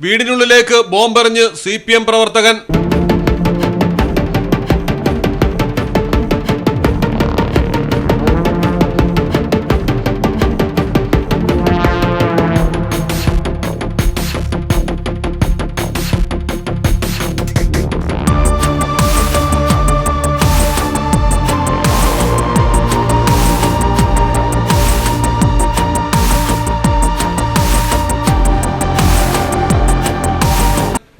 വീടിനുള്ളിലേക്ക് ബോംബെറിഞ്ഞ് C P M പ്രവർത്തകൻ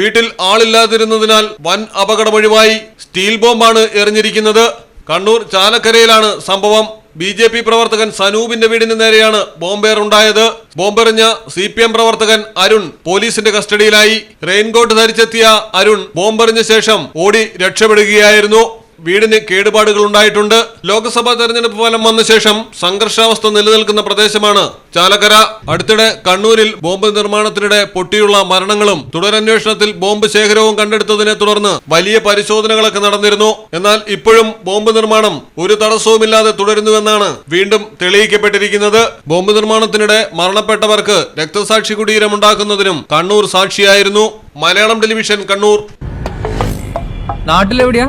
വീട്ടിൽ ആളില്ലാതിരുന്നതിനാൽ വൻ അപകടമൊഴിവായി സ്റ്റീൽ ബോംബാണ് എറിഞ്ഞിരിക്കുന്നത്. കണ്ണൂർ ചാലക്കരയിലാണ് സംഭവം. ബി ജെ പി പ്രവർത്തകൻ സനൂപിന്റെ വീടിന് നേരെയാണ് ബോംബേർ ഉണ്ടായത്. ബോംബെറിഞ്ഞ സി പി എം പ്രവർത്തകൻ അരുൺ പോലീസിന്റെ കസ്റ്റഡിയിലായി. റെയിൻകോട്ട് ധരിച്ചെത്തിയ അരുൺ ബോംബെറിഞ്ഞ ശേഷം ഓടി രക്ഷപ്പെടുകയായിരുന്നു. വീടിന് കേടുപാടുകൾ ഉണ്ടായിട്ടുണ്ട്. ലോക്സഭാ തെരഞ്ഞെടുപ്പ് ഫലം വന്ന ശേഷം സംഘർഷാവസ്ഥ നിലനിൽക്കുന്ന പ്രദേശമാണ് ചാലക്കര. അടുത്തിടെ കണ്ണൂരിൽ ബോംബ് നിർമ്മാണത്തിനിടെ പൊട്ടിയുള്ള മരണങ്ങളും തുടരന്വേഷണത്തിൽ ബോംബ് ശേഖരവും കണ്ടെടുത്തതിനെ തുടർന്ന് വലിയ പരിശോധനകളൊക്കെ നടന്നിരുന്നു. എന്നാൽ ഇപ്പോഴും ബോംബ് നിർമ്മാണം ഒരു തടസ്സവുമില്ലാതെ തുടരുന്നുവെന്നാണ് വീണ്ടും തെളിയിക്കപ്പെട്ടിരിക്കുന്നത്. ബോംബ് നിർമ്മാണത്തിനിടെ മരണപ്പെട്ടവർക്ക് രക്തസാക്ഷി കുടീരമുണ്ടാക്കുന്നതിനും കണ്ണൂർ സാക്ഷിയായിരുന്നു. മലയാളം ടെലിവിഷൻ കണ്ണൂർ. നാട്ടിലെവിടെയാ?